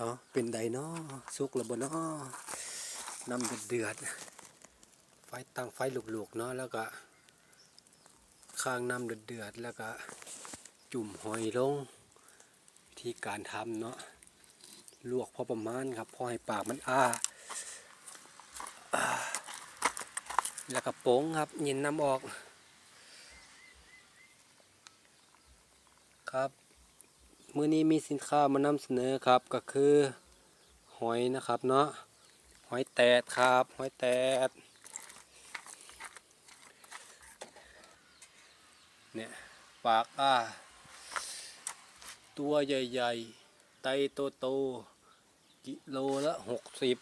อ๋อเป็นไดเนาะสุกแล้วบ่เนาะน้ำเดือดเดือดไฟตั้งไฟลุกๆเนาะแล้วก็ข้างน้ำเดือดเดือดแล้วก็จุ่มหอยลงวิธีการทำเนาะลวกพอประมาณครับพอให้ปากมันอ้าอ่าแล้วก็โป้งครับยินน้ำออกครับ มื้อนี้มีสินค้ามานำเสนอครับก็คือหอยนะครับเนาะหอยแตดครับหอยแตดเนี่ยปากอ้าตัวใหญ่ๆไตโตๆกิโลละหกสิบ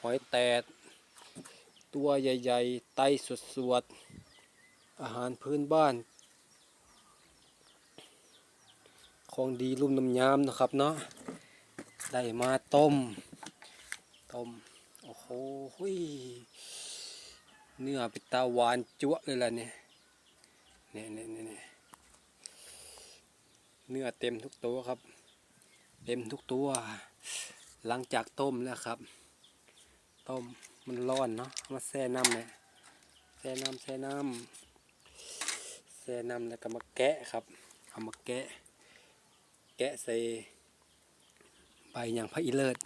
หอยแตด ตัวใหญ่ๆไตสวดๆอาหารพื้นบ้าน ของดีลุ่มน้ำยามนะครับเนาะได้มาต้ม ต้ม โอ้โหเนื้อเป็นตาหวานจั๊วเลยล่ะเนี่ยเนี่ยเนี่ยเนี่ยเนื้อเต็มทุกตัวครับ เต็มทุกตัว หลังจากต้มแล้วครับ ต้มมันร้อนเนาะมาแช่น้ำเลยแช่น้ำแช่น้ำแช่น้ำแล้วก็มาแกะครับเอามาแกะ แกะใส่ใบอย่างพระอิเลิศ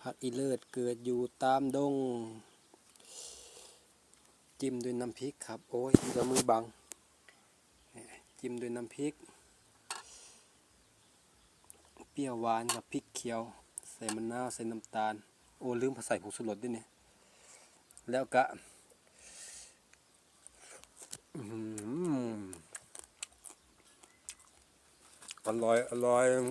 พระอิเลิศเกิดอยู่ตามดง จิ้มด้วยน้ำพริกครับ โอ้ยมีแต่มือบัง จิ้มด้วยน้ำพริก เปรี้ยวหวานกับพริกเขียว ใส่มะนาวใส่น้ำตาล โอ้ลืมใส่ผงชูรสด้วยเนี่ย แล้วก็ a, li a lion.